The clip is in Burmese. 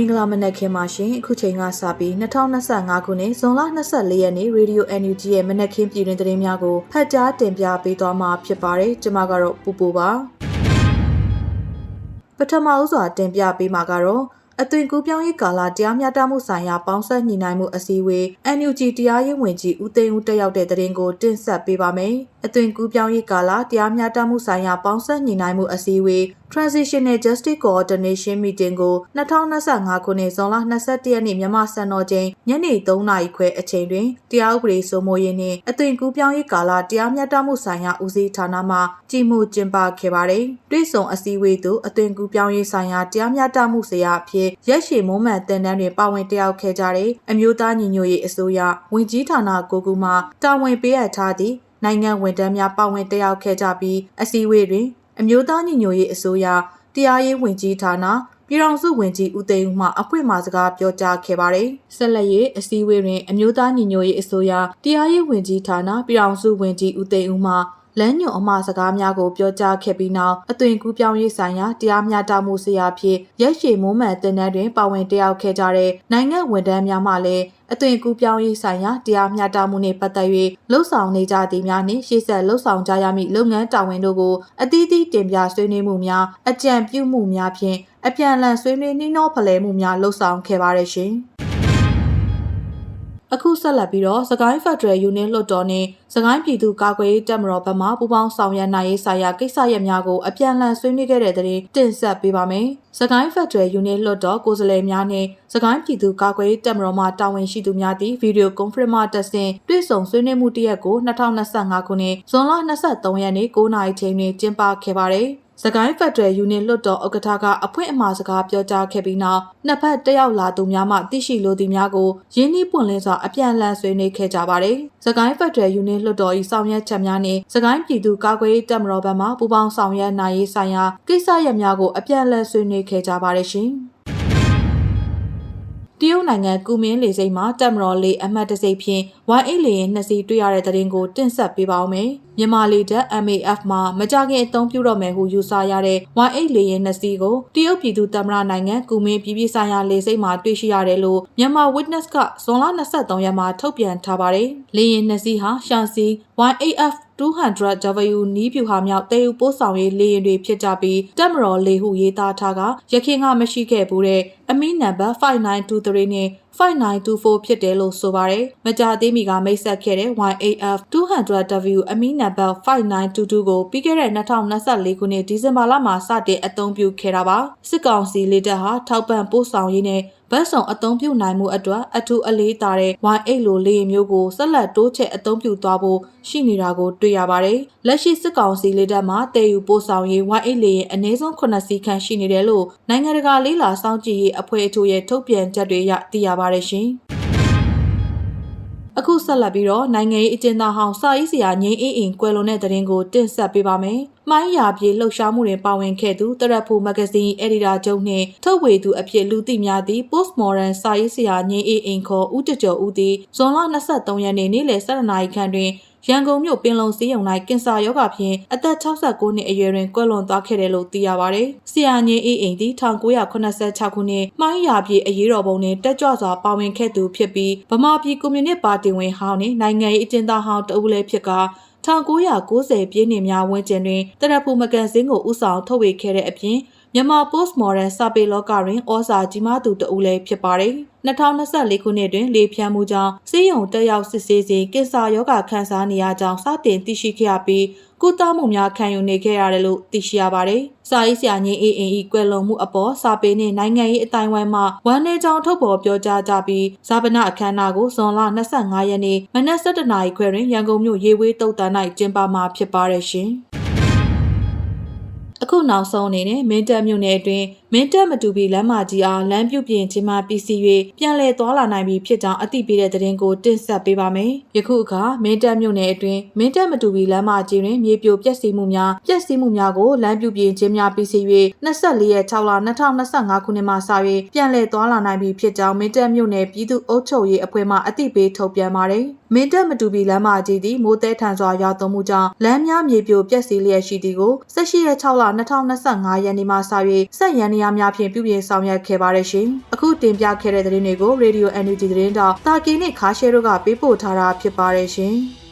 င်္ဂလာမနက်ခင်းပါရှင်အခုချိန်ကစပြီး2025ခုနှစ်ဇွန်လ24ရက်နေ့ Radio NUG ရဲ့မနက်ခင်းပြည်တွင်သတင်းများကိုဖတ်ကြားတင်ပြပေးသွားမှာဖြစ်ပါတယ်ကျွန်မကတော့ပူပူပါပထမဦးစွာတင်ပြပေးမှာကတော့အသွင်ကူးပြောင်းရေးကာလတရားမျှတမှုဆိုင်ရာပေါင်းစပ်ညီနိုင်မှုအစည်းအဝေး NUG တရားရေးဝန်ကြီးဦးသိန်းဦးတက်ရောက်တဲ့သတင်းကိုတင်ဆက်ပေးပါမယ်။အသွင်ကူးပြောင်းရေးကာလတရားမျှတမှုဆိုင်ရာပေါင်းစပ်ညီနိုင်မှုအစည်းအဝေး Transitional Justice Coordination Meeting ကို2025ခုနှစ်ဇွန်လ22ရက်နေ့မြန်မာစံတော်ချိန်ညနေ3နာရီခွဲအချိန်တွင်တရားဥပဒေစိုးမိုးရေးနှင့်အသွင်ကူးပြောင်းရေးကာလတရားမျှတမှုဆိုင်ရာဦးစီးဌာနမှကြီးမှုကျင်းပခဲ့ပါတယ်။တွဲဆောင်အစည်းအဝေးသို့အသွင်ကူးပြောင်းရေးဆိုင်ရာတရားမျှတမှုဆရာအဖြစ်ရက်ရှည်မုံမှန်တင်တန်းတွင်ပါဝင်တက်ရောက်ခဲ့ကြတဲ့အမျိုးသားညီညွတ်ရေးအစိုးရဝန်ကြီးဌာနကိုကူမှတာဝန်ပေးအပ်ထားသည့်နိုင်ငံဝန်ထမ်းများပါဝင်တက်ရောက်ခဲ့ကြပြီးအစည်းအဝေးတွင် အမျိုးသားညီညွတ်ရေးအစိုးရတရားရေးဝန်ကြီးဌာနပြည်ထောင်စုဝန်ကြီးဦးသိန်းဦးမှအဖွင့်မှာစကားပြောကြားခဲ့ပါတယ်။ဆက်လက်၍အစည်းအဝေးတွင်အမျိုးသားညီညွတ်ရေးအစိုးရတရားရေးဝန်ကြီးဌာနပြည်ထောင်စုဝန်ကြီးဦးသိန်းဦးမှ လမ်းညွန်အမှားစကားများကိုပြောကြားခဲ့ပြီးနောက်အသွင်ကူးပြောင်းရေးဆိုင်ရာတရားမျှတမှုဆရာဖြစ်ရက်ရှည်မိုးမှန်တင်တဲ့တွင်ပါဝင်တက်ရောက်ခဲ့ကြတဲ့နိုင်ငံဝန်ထမ်းများမှလည်းအသွင်ကူးပြောင်းရေးဆိုင်ရာတရားမျှတမှုနှင့်ပတ်သက်၍လှုပ်ဆောင်နေကြသည်များနှင့်ရှေ့ဆက်လှုပ်ဆောင်ကြရမည့်လုပ်ငန်းတာဝန်တို့ကိုအသီးသီးတင်ပြဆွေးနွေးမှုများအကြံပြုမှုများဖြင့်အပြန်အလှန်ဆွေးနွေးနှီးနှောဖလှယ်မှုများလှုပ်ဆောင်ခဲ့ပါရရှင်။ အခုဆက်လက်ပြီးတော့စကိုင်းဖက်ဒရယ်ယူနစ်လွှတ်တော်နှင့်စကိုင်းပြည်သူ့ကာကွယ်ရေးတပ်မတော်ဘက်မှပူးပေါင်းဆောင်ရွက်နိုင်ရေးဆိုင်ရာကိစ္စရပ်များကိုအပြန်အလှန်ဆွေးနွေးခဲ့တဲ့တဲ့တင်ဆက်ပေးပါမယ်။စကိုင်းဖက်ဒရယ်ယူနစ်လွှတ်တော်ကိုယ်စားလှယ်များနှင့်စကိုင်းပြည်သူ့ကာကွယ်ရေးတပ်မတော်မှတာဝန်ရှိသူများသည့်ဗီဒီယိုကွန်ဖရင့်မှတက်ဆင်တွေ့ဆုံဆွေးနွေးမှုတရက်ကို2025ခုနှစ်ဇွန်လ23ရက်နေ့9:00နာရီချိန်တွင်ကျင်းပခဲ့ပါတယ်။ စကိုင်းဖက်ဒရယ်ယူနစ်လွတ်တော်ဥက္ကဋ္ဌကအဖွင့်အမှာစကားပြောကြားခဲ့ပြီးနောက်နှစ်ဖက်တက်ရောက်လာသူများမှသိရှိလိုသူများကိုရင်းနှီးပွင့်လင်းစွာအပြန်အလှန်ဆွေးနွေးခဲ့ကြပါတယ်။စကိုင်းဖက်ဒရယ်ယူနစ်လွတ်တော်၏ဆောင်ရွက်ချက်များနှင့်စကိုင်းပြည်သူ့ကာကွယ်ရေးတပ်မတော်ဘက်မှပူးပေါင်းဆောင်ရွက်နိုင်ရေးဆိုင်ရာကိစ္စရပ်များကိုအပြန်အလှန်ဆွေးနွေးခဲ့ကြပါတယ်ရှင်။ တရုတ်နိုင်ငံကူမင်းလေစိတ်မှာတက်မတော်လေးအမှတ်တစိတ်ဖြင့် Y8 လေရင်နှစ်စီတွေ့ရတဲ့တဲ့ရင်ကိုတင်ဆက်ပေးပါဦးမယ်။မြန်မာလေတပ် MAF မှာမကြခင်အသုံးပြုတော့မယ်ဟုယူဆရတဲ့ Y8 လေရင်နှစ်စီကိုတရုတ်ပြည်သူ့သမ္မတနိုင်ငံကူမင်းပြည်ပြည်ဆိုင်ရာလေစိတ်မှာတွေ့ရှိရတယ်လို့မြန်မာ Witness ကဇွန်လ23ရက်မှာထုတ်ပြန်ထားပါတယ်။လေရင်နှစ်စီဟာရှန်စီ Y8F 200W နီးပြူဟာမြောက်တေယူပို့ဆောင်ရေးလေယာဉ်တွေဖြစ်ကြပြီးတက်မတော်လေဟုရေးသားထားကရခင်ကမရှိခဲ့ဘူးတဲ့အမီနံပါတ်5923နဲ့5924ဖြစ်တယ်လို့ဆိုပါတယ်။မကြသေးမီကမိတ်ဆက်ခဲ့တဲ့ YAF 200W အမီနံပါတ်5922ကိုပြီးခဲ့တဲ့2024ခုနှစ်ဒီဇင်ဘာလမှာစတင်အသုံးပြုခဲ့တာပါ။စစ်ကောင်စီလေတပ်ဟာထောက်ပံ့ပို့ဆောင်ရေးနဲ့ဗတ်ဆောင်အသုံးပြုနိုင်မှုအတွက်အထူးအလေးထားတဲ့ Y8 လိုလေယာဉ်မျိုးကိုဆက်လက်တိုးချဲ့အသုံးပြုသွားဖို့ရှိနေတာကိုတွေ့ရပါတယ်။လက်ရှိစစ်ကောင်စီလေတပ်မှတည်ယူပို့ဆောင်ရေး Y8 လေယာဉ်အနည်းဆုံး9စီးခန့်ရှိနေတယ်လို့နိုင်ငံတကာလေးလာစောင့်ကြည့်ရေးအဖွဲ့အထူးရဲ့ထုတ်ပြန်ချက်တွေအရသိရပါတယ်ရှင်။အခုဆက်လက်ပြီးတော့နိုင်ငံရေးအကျဉ်းသားဟောင်းစာရေးဆရာငိမ့်အေးအိမ်ကွယ်လွန်တဲ့တဲ့ရင်ကိုတင်ဆက်ပေးပါမယ်။မိုင်းရာပြေလှုပ်ရှားမှုတွင်ပါဝင်ခဲ့သူတရက်ဖို့မဂ္ဂဇင်းအက်ဒီတာချုပ်နှင့်ထုတ်ဝေသူအဖြစ်လူသိများသည့် Postmodern စာရေးဆရာငိမ့်အေးအိမ်ခေါ်ဦးတကျော်ဦးသည်ဇွန်လ23ရက်နေ့နေ့လယ်12နာရီခန့်တွင် ရန်ကုန်မြို့ပင်လုံစည်းရုံ၌ကင်ဆာရောဂါဖြင့်အသက်69နှစ်အရွယ်တွင်ကွယ်လွန်သွားခဲ့တယ်လို့သိရပါဗျ။ဆရာငင်းအေးအိမ်သည်1986ခုနှစ်မှိုင်းရာပြည်အရေးတော်ပုံတွင်တက်ကြွစွာပါဝင်ခဲ့သူဖြစ်ပြီးဗမာပြည်ကွန်မြူနစ်ပါတီဝင်ဟောင်းနှင့်နိုင်ငံရေးအကျဉ်းသားဟောင်းတဦးလည်းဖြစ်ကာ1990ပြည့်နှစ်များဝန်းကျင်တွင်တရဖူမကန်စင်းကိုဥဆောင်ထုတ်ဝေခဲ့တဲ့အပြင် မြန်မာ postmodern စာပေလောကတွင်ဩဇာကြီးမားသူတဦးလည်းဖြစ်ပါတယ်။2024ခုနှစ်တွင်လေဖြန်းမှုကြောင့်စီးရုံတက်ရောက်စစ်ဆေးစဉ်ကင်ဆာရောဂါခံစားနေရကြောင်းစတင်သိရှိခဲ့ရပြီးကုသမှုများခံယူနေခဲ့ရတယ်လို့သိရှိရပါတယ်။စာရေးဆရာငင်းအေးအင်ဤကွယ်လွန်မှုအပေါ်စာပေနှင့်နိုင်ငံရေးအတိုင်းဝိုင်းမှဝမ်းနည်းကြောင်းထုတ်ဖော်ပြောကြားကြပြီးဇာပနအခမ်းအနားကိုဇွန်လ25ရက်နေ့မနက်7:00နာရီခွဲတွင်ရန်ကုန်မြို့ရေဝေးတုတ်တန်း၌ကျင်းပမှာဖြစ်ပါတယ်ရှင်။ အခုနောက်ဆုံးအနေနဲ့မင်းတပ်မြို့နယ်အတွင်း မင်းတပ်မတူပီလမ်းမကြီးအားလမ်းပြုပြင်ခြင်းမှပြီးစီး၍ပြန်လည်သွားလာနိုင်ပြီဖြစ်ကြောင်းအသိပေးတဲ့သတင်းကိုတင်ဆက်ပေးပါမယ်။ယခုအခါမင်းတပ်မြို့နယ်အတွင်းမင်းတပ်မတူပီလမ်းမကြီးတွင်မြေပြိုပျက်စီးမှုများပျက်စီးမှုများကိုလမ်းပြုပြင်ခြင်းများပြီးစီး၍24ရက်6လ2025ခုနှစ်မှစ၍ပြန်လည်သွားလာနိုင်ပြီဖြစ်ကြောင်းမင်းတပ်မြို့နယ်ပြည်သူ့အုပ်ချုပ်ရေးအဖွဲ့မှအသိပေးထုတ်ပြန်ပါတယ်။မင်းတပ်မတူပီလမ်းမကြီးသည်မိုးတဲထန်စွာရောက်သွန်းမှုကြောင့်လမ်းများမြေပြိုပျက်စီးလျက်ရှိသည်ကို18ရက်6လ2025ရက်နေ့မှစ၍ဆက်ရန်နေရအားများဖြင့်ပြုပြင်ဆောင်ရွက်ခဲ့ပါတယ်ရှင်။အခုတင်ပြခဲ့တဲ့သတင်းတွေကို Radio NUG သတင်းတောက်တာကီနဲ့ခါရှဲတို့ကပေးပို့ထားတာဖြစ်ပါတယ်ရှင်။